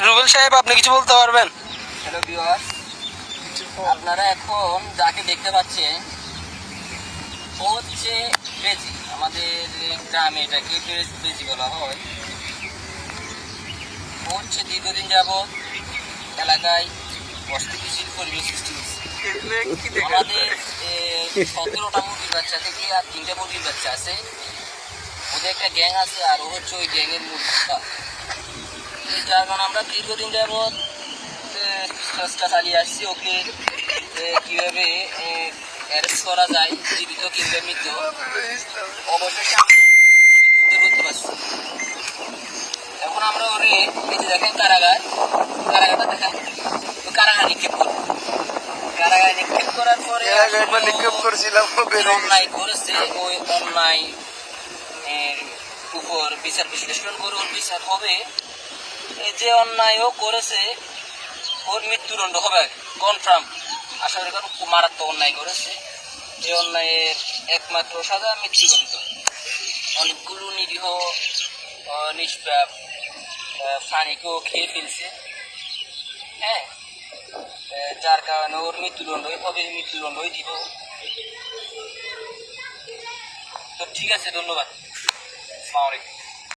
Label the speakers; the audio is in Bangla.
Speaker 1: রুবেল সাহেব, আপনি কিছু বলতে পারবেন?
Speaker 2: হ্যালো ভিউয়ার্স আপনারা এখন যাকে দেখতে পাচ্ছেন, ও হচ্ছে বেজি আমাদের গ্রামে এটাকে বেজ- বলা হয়। ও হচ্ছে দীর্ঘদিন যাবৎ এলাকায় অস্থিতিশীল পরিবেশ সৃষ্টি হচ্ছে আমাদের সতেরোটা মুরগির বাচ্চা থেকে আর তিনটা মুরগির বাচ্চা আছে। ওদের একটা গ্যাং আছে আর ও হচ্ছে ওই গ্যাংয়ের মুরগিটা এই যার কারণে আমরা দীর্ঘদিন যাবৎ চেষ্টা চালিয়ে আসছি ওকে কীভাবে অ্যারেস্ট করা যায় জীবিত কিংবা মৃত অবশেষে আমরা করতে পারছি। এখন আমরা ওরে এই যে দেখেন কারাগার কারাগারটা দেখেন। কারাগার নিক্ষেপ করব কারাগার নিক্ষেপ করার পরে
Speaker 3: নিক্ষেপ করেছিলাম।
Speaker 2: অন্যায় করেছে ওই অন্যায় উপর বিচার বিশ্লেষণ করে ওর বিচার হবে। যে অন্যায় ও করেছে, ওর মৃত্যুদণ্ড হবে। কনফার্ম আশা করি কারণ মারাত্মক অন্যায় করেছে। যে অন্যায়ের একমাত্র সাজা মৃত্যুদণ্ড। অনেকগুলো নিরীহ নিষ্পাপ প্রাণীকেও খেয়ে ফেলছে। হ্যাঁ? যার কারণে ওর মৃত্যুদণ্ডই হবে, মৃত্যুদণ্ডই দিব। তো ঠিক আছে, ধন্যবাদ। আসসালামু